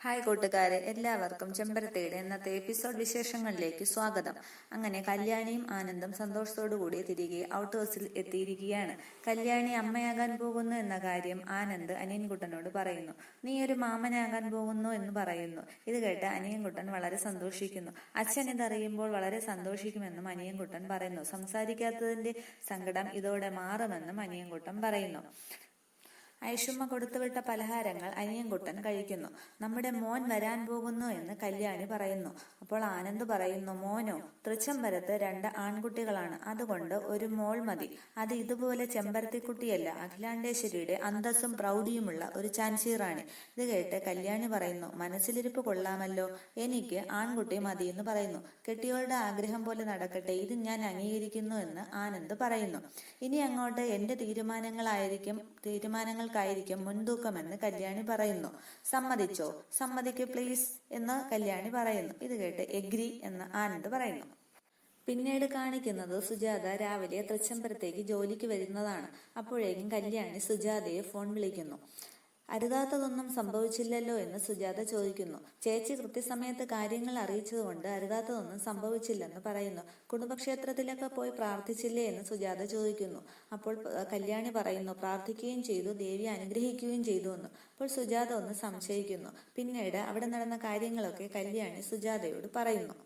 Hi കൂട്ടുകാരെ എല്ലാവർക്കും ചെമ്പരത്തേടെ ഇന്നത്തെ എപ്പിസോഡ് വിശേഷങ്ങളിലേക്ക് സ്വാഗതം. അങ്ങനെ കല്യാണിയും ആനന്ദും സന്തോഷത്തോടുകൂടി തിരികെ ഔട്ട് ഹൗസിൽ എത്തിയിരിക്കുകയാണ്. കല്യാണി അമ്മയാകാൻ പോകുന്നു എന്ന കാര്യം ആനന്ദ് അനിയൻകുട്ടനോട് പറയുന്നു. നീ ഒരു മാമനാകാൻ പോകുന്നു എന്ന് പറയുന്നു. ഇത് കേട്ട് അനിയൻകുട്ടൻ വളരെ സന്തോഷിക്കുന്നു. അച്ഛൻ ഇതറിയുമ്പോൾ വളരെ സന്തോഷിക്കുമെന്നും അനിയൻകുട്ടൻ പറയുന്നു. സംസാരിക്കാത്തതിന്റെ സങ്കടം ഇതോടെ മാറുമെന്നും അനിയൻകുട്ടൻ പറയുന്നു. ഐഷുമ്മ കൊടുത്തുവിട്ട പലഹാരങ്ങൾ അനിയൻകുട്ടൻ കഴിക്കുന്നു. നമ്മുടെ മോൻ വരാൻ പോകുന്നു എന്ന് കല്യാണി പറയുന്നു. അപ്പോൾ ആനന്ദ് പറയുന്നു മോനോ തൃച്ചംബരത്ത് രണ്ട് ആൺകുട്ടികളാണ്. അതുകൊണ്ട് ഒരു മോൾ മതി. അത് ഇതുപോലെ ചെമ്പരത്തിക്കുട്ടിയല്ല. അഖിലാണ്ടേശ്വരിയുടെ അന്തസ്സും പ്രൗഢിയുമുള്ള ഒരു ചാൻസീറാണ്. ഇത് കേട്ട് കല്യാണി പറയുന്നു മനസ്സിലിരിപ്പ് കൊള്ളാമല്ലോ. എനിക്ക് ആൺകുട്ടി മതി എന്ന് പറയുന്നു. കെട്ടിയോളുടെ ആഗ്രഹം പോലെ നടക്കട്ടെ. ഇത് ഞാൻ അംഗീകരിക്കുന്നു എന്ന് ആനന്ദ് പറയുന്നു. ഇനി അങ്ങോട്ട് എന്റെ തീരുമാനങ്ങളായിരിക്കും തീരുമാനങ്ങൾക്കായിരിക്കും മുൻതൂക്കമെന്ന് കല്യാണി പറയുന്നു. സമ്മതിച്ചോ? സമ്മതിക്ക് പ്ലീസ് എന്ന് കല്യാണി പറയുന്നു. ഇത് കേട്ട് എഗ്രി എന്ന് ആനന്ദ് പറയുന്നു. പിന്നീട് കാണിക്കുന്നത് സുജാത രാവിലെ തൃച്ചംബരത്തേക്ക് ജോലിക്ക് വരുന്നതാണ്. അപ്പോഴേക്കും കല്യാണി സുജാതയെ ഫോൺ വിളിക്കുന്നു. അരുതാത്തതൊന്നും സംഭവിച്ചില്ലല്ലോ എന്ന് സുജാത ചോദിക്കുന്നു. ചേച്ചി കൃത്യസമയത്ത് കാര്യങ്ങൾ അറിയിച്ചതുകൊണ്ട് അരുതാത്തതൊന്നും സംഭവിച്ചില്ലെന്ന് പറയുന്നു. കുടുംബക്ഷേത്രത്തിലൊക്കെ പോയി പ്രാർത്ഥിച്ചില്ലേ എന്ന് സുജാത ചോദിക്കുന്നു. അപ്പോൾ കല്യാണി പറയുന്നു പ്രാർത്ഥിക്കുകയും ചെയ്തു ദേവി അനുഗ്രഹിക്കുകയും ചെയ്തു എന്ന്. അപ്പോൾ സുജാത ഒന്ന് സംശയിക്കുന്നു. പിന്നീട് അവിടെ നടന്ന കാര്യങ്ങളൊക്കെ കല്യാണി സുജാതയോട് പറയുന്നു.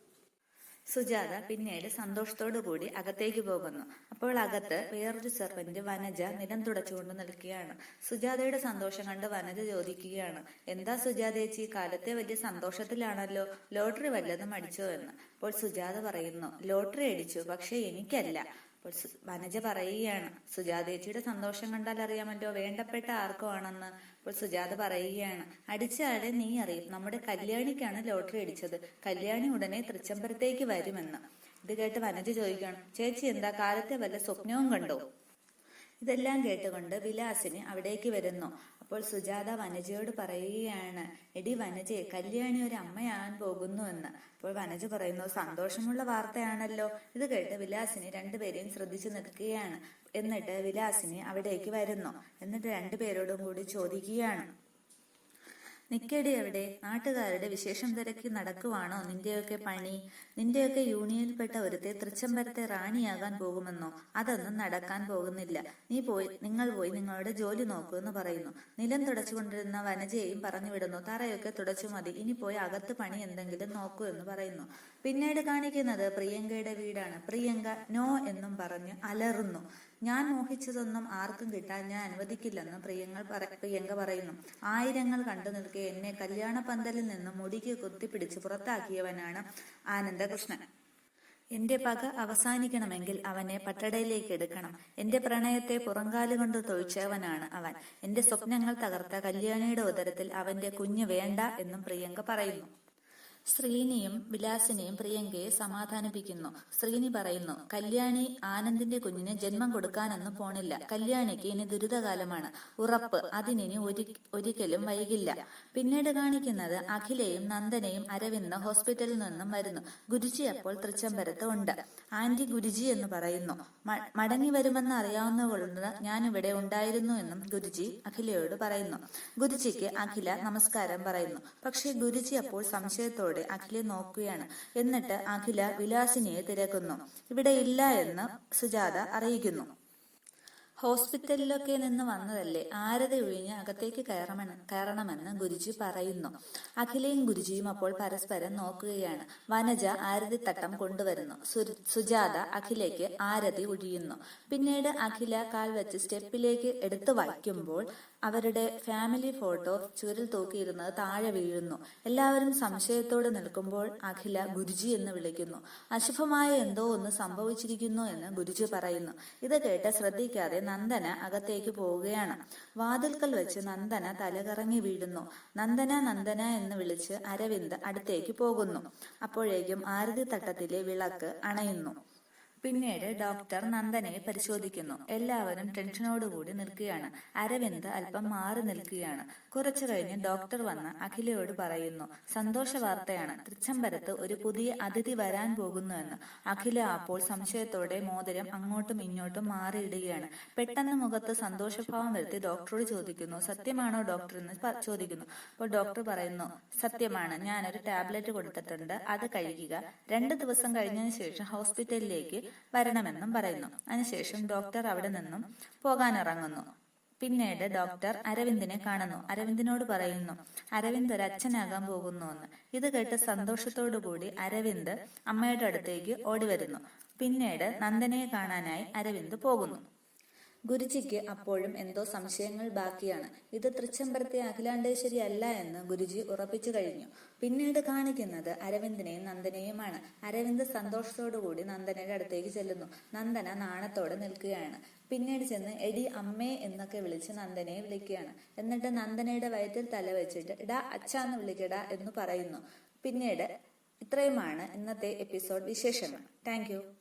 സുജാത പിന്നീട് സന്തോഷത്തോടു കൂടി അകത്തേക്ക് പോകുന്നു. അപ്പോൾ അകത്ത് വേറൊരു സെർവന്റ് വനജ നിലം തുടച്ചുകൊണ്ട് നിൽക്കുകയാണ്. സുജാതയുടെ സന്തോഷം കണ്ട് വനജ ചോദിക്കുകയാണ് എന്താ സുജാതേച്ചി കാലത്തെ വലിയ സന്തോഷത്തിലാണല്ലോ ലോട്ടറി വല്ലതും അടിച്ചോ എന്ന്? അപ്പോൾ സുജാത പറയുന്നു ലോട്ടറി അടിച്ചു പക്ഷെ എനിക്കല്ല. അപ്പോൾ വനജ പറയുകയാണ് സുജാതേച്ചിയുടെ സന്തോഷം കണ്ടാൽ അറിയാമല്ലോ വേണ്ടപ്പെട്ട ആർക്കോ ആണെന്ന് അപ്പോൾ സുജാത പറയുകയാണ് അടിച്ചാലേ നീ അറിയും നമ്മുടെ കല്യാണിക്കാണ് ലോട്ടറി അടിച്ചത് കല്യാണി ഉടനെ തൃച്ചംബരത്തേക്ക് വരുമെന്ന്. ഇത് കേട്ട് വനജ ചോദിക്കുകയാണ് ചേച്ചി എന്താ കാലത്തെ വല്ല സ്വപ്നവും കണ്ടോ? ഇതെല്ലാം കേട്ടുകൊണ്ട് വിലാസിന് അവിടേക്ക് വരുന്നു. അപ്പോൾ സുജാത വനജയോട് പറയുകയാണ് എടി വനജയെ കല്യാണി ഒരു അമ്മയാകാൻ പോകുന്നു എന്ന്. അപ്പോൾ വനജ പറയുന്നു സന്തോഷമുള്ള വാർത്തയാണല്ലോ. ഇത് കേട്ട് വിലാസിനെ രണ്ടുപേരെയും ശ്രദ്ധിച്ചു നിൽക്കുകയാണ്. എന്നിട്ട് വിലാസിനെ അവിടേക്ക് വരുന്നു. എന്നിട്ട് രണ്ടുപേരോടും കൂടി ചോദിക്കുകയാണ്. നിക്കടി എവിടെ? നാട്ടുകാരുടെ വിശേഷം തിരക്കി നടക്കുവാണോ? നിന്റെയൊക്കെ പണി നിന്റെയൊക്കെ യൂണിയനിൽപ്പെട്ട ഒരുത്തെ തൃച്ചംബരത്തെ റാണിയാകാൻ പോകുമെന്നോ? അതൊന്നും നടക്കാൻ പോകുന്നില്ല. നീ പോയി നിങ്ങൾ പോയി നിങ്ങളുടെ ജോലി നോക്കൂ എന്ന് പറയുന്നു. നിലം തുടച്ചുകൊണ്ടിരുന്ന വനജയെയും പറഞ്ഞു വിടുന്നു തറയൊക്കെ തുടച്ചു മതി ഇനി പോയി അകത്ത് പണി എന്തെങ്കിലും നോക്കൂ എന്ന് പറയുന്നു. പിന്നീട് കാണിക്കുന്നത് പ്രിയങ്കയുടെ വീടാണ്. പ്രിയങ്ക നോ എന്നും പറഞ്ഞ് അലറുന്നു. ഞാൻ മോഹിച്ചതൊന്നും ആർക്കും കിട്ടാൻ ഞാൻ അനുവദിക്കില്ലെന്ന് പ്രിയങ്ങൾ പ്രിയങ്ക പറയുന്നു. ആയിരങ്ങൾ കണ്ടു നിൽക്കെ എന്നെ കല്യാണ പന്തലിൽ നിന്ന് മുടിക്ക് കുത്തിപ്പിടിച്ച് പുറത്താക്കിയവനാണ് ആനന്ദകൃഷ്ണൻ. എന്റെ പക അവസാനിക്കണമെങ്കിൽ അവനെ പട്ടടയിലേക്ക് എടുക്കണം. എന്റെ പ്രണയത്തെ പുറങ്കാലുകൊണ്ട് തൊഴിച്ചവനാണ് അവൻ. എന്റെ സ്വപ്നങ്ങൾ തകർത്ത കല്യാണിയുടെ ഉദരത്തിൽ അവന്റെ കുഞ്ഞ് വേണ്ട എന്നും പ്രിയങ്ക പറയുന്നു. ശ്രീനിയും വിലാസിനെയും പ്രിയങ്കയെ സമാധാനിപ്പിക്കുന്നു. ശ്രീനി പറയുന്നു കല്യാണി ആനന്ദിന്റെ കുഞ്ഞിന് ജന്മം കൊടുക്കാനൊന്നും പോണില്ല. കല്യാണിക്ക് ഇനി ദുരിതകാലമാണ്. ഉറപ്പ് അതിനി ഒരിക്കലും വൈകില്ല. പിന്നീട് കാണിക്കുന്നത് അഖിലയും നന്ദനയും അരവിന്ദ് ഹോസ്പിറ്റലിൽ നിന്നും വരുന്നു. ഗുരുജി അപ്പോൾ തൃച്ചംബരത്ത് ഉണ്ട്. ആന്റി ഗുരുജി എന്ന് പറയുന്നു. മടങ്ങി വരുമെന്ന് അറിയാവുന്നതുകൊണ്ട് ഞാൻ ഇവിടെ ഉണ്ടായിരുന്നു എന്നും ഗുരുജി അഖിലയോട് പറയുന്നു. ഗുരുജിക്ക് അഖില നമസ്കാരം പറയുന്നു. പക്ഷേ ഗുരുജി അപ്പോൾ സംശയത്തോടെ അഖിലെ നോക്കുകയാണ്. എന്നിട്ട് അഖില വിലാസിനിയെ തിരക്കുന്നു. ഇവിടെ ഇല്ല എന്ന് സുജാത അറിയിക്കുന്നു. ഹോസ്പിറ്റലിലൊക്കെ നിന്ന് വന്നതല്ലേ? ആരത ഒഴിഞ്ഞ് അകത്തേക്ക് കയറണമെന്ന് കയറണമെന്ന് ഗുരുജി പറയുന്നു. അഖിലയും ഗുരുജിയും അപ്പോൾ പരസ്പരം നോക്കുകയാണ്. വനജ ആരതി തട്ടം കൊണ്ടുവരുന്നു. സുജാത അഖിലേക്ക് ആരതി ഒഴിയുന്നു. പിന്നീട് അഖില കാൽ വെച്ച് സ്റ്റെപ്പിലേക്ക് എടുത്തു വയ്ക്കുമ്പോൾ അവരുടെ ഫാമിലി ഫോട്ടോ ചുവരിൽ തൂക്കിയിരുന്നത് താഴെ വീഴുന്നു. എല്ലാവരും സംശയത്തോടെ നിൽക്കുമ്പോൾ അഖില ഗുരുജി എന്ന് വിളിക്കുന്നു. അശുഭമായ എന്തോ ഒന്ന് സംഭവിച്ചിരിക്കുന്നു എന്ന് ഗുരുജി പറയുന്നു. ഇത് കേട്ട് ശ്രദ്ധിക്കാതെ നന്ദന അകത്തേക്ക് പോവുകയാണ്. വാതിൽക്കൽ വെച്ച് നന്ദന തലകറങ്ങി വീഴുന്നു. നന്ദന നന്ദന എന്ന് വിളിച്ച് അരവിന്ദ് അടുത്തേക്ക് പോകുന്നു. അപ്പോഴേക്കും ആരതി തട്ടത്തിലെ വിളക്ക് അണയുന്നു. പിന്നീട് ഡോക്ടർ നന്ദനെ പരിശോധിക്കുന്നു. എല്ലാവരും ടെൻഷനോടുകൂടി നിൽക്കുകയാണ്. അരവിന്ദ് അല്പം മാറി നിൽക്കുകയാണ്. കുറച്ചു കഴിഞ്ഞ് ഡോക്ടർ വന്ന് അഖിലയോട് പറയുന്നു സന്തോഷ വാർത്തയാണ്. തൃച്ചംബരത്ത് ഒരു പുതിയ അതിഥി വരാൻ പോകുന്നുവെന്ന്. അഖില അപ്പോൾ സംശയത്തോടെ മോതിരം അങ്ങോട്ടും ഇങ്ങോട്ടും മാറിയിടുകയാണ്. പെട്ടെന്ന് മുഖത്ത് സന്തോഷഭാവം വരുത്തി ഡോക്ടറോട് ചോദിക്കുന്നു സത്യമാണോ ഡോക്ടർ? എന്ന് ചോദിക്കുന്നു. അപ്പോൾ ഡോക്ടർ പറയുന്നു സത്യമാണ്. ഞാനൊരു ടാബ്ലറ്റ് കൊടുത്തിട്ടുണ്ട്. അത് കഴിക്കുക. രണ്ട് ദിവസം കഴിഞ്ഞതിന് ശേഷം ഹോസ്പിറ്റലിലേക്ക് വരണമെന്നും പറയുന്നു. അതിനുശേഷം ഡോക്ടർ അവിടെ നിന്നും പോകാനിറങ്ങുന്നു. പിന്നീട് ഡോക്ടർ അരവിന്ദിനെ കാണുന്നു. അരവിന്ദിനോട് പറയുന്നു അരവിന്ദ് ഒരു അച്ഛനാകാൻ പോകുന്നു എന്ന് ഇത് കേട്ട് സന്തോഷത്തോടു കൂടി അരവിന്ദ് അമ്മയുടെ അടുത്തേക്ക് ഓടി വരുന്നു പിന്നീട് നന്ദനയെ കാണാനായി അരവിന്ദ് പോകുന്നു. ഗുരുജിക്ക് അപ്പോഴും എന്തോ സംശയങ്ങൾ ബാക്കിയാണ്. ഇത് തൃച്ചംബരത്തെ അഖിലാണ്ടേശ്വരി അല്ല എന്ന് ഗുരുജി ഉറപ്പിച്ചു കഴിഞ്ഞു. പിന്നീട് കാണിക്കുന്നത് അരവിന്ദിനെയും നന്ദനെയുമാണ്. അരവിന്ദ് സന്തോഷത്തോടുകൂടി നന്ദനയുടെ അടുത്തേക്ക് ചെല്ലുന്നു. നന്ദന നാണത്തോടെ നിൽക്കുകയാണ്. പിന്നീട് ചെന്ന് എടി അമ്മേ എന്നൊക്കെ വിളിച്ച് നന്ദനയെ വിളിക്കുകയാണ്. എന്നിട്ട് നന്ദനയുടെ വയറ്റിൽ തല വെച്ചിട്ട് ഇടാ അച്ഛാന്ന് വിളിക്കടാ എന്ന് പറയുന്നു. പിന്നീട് ഇത്രയുമാണ് ഇന്നത്തെ എപ്പിസോഡ് വിശേഷങ്ങൾ. താങ്ക്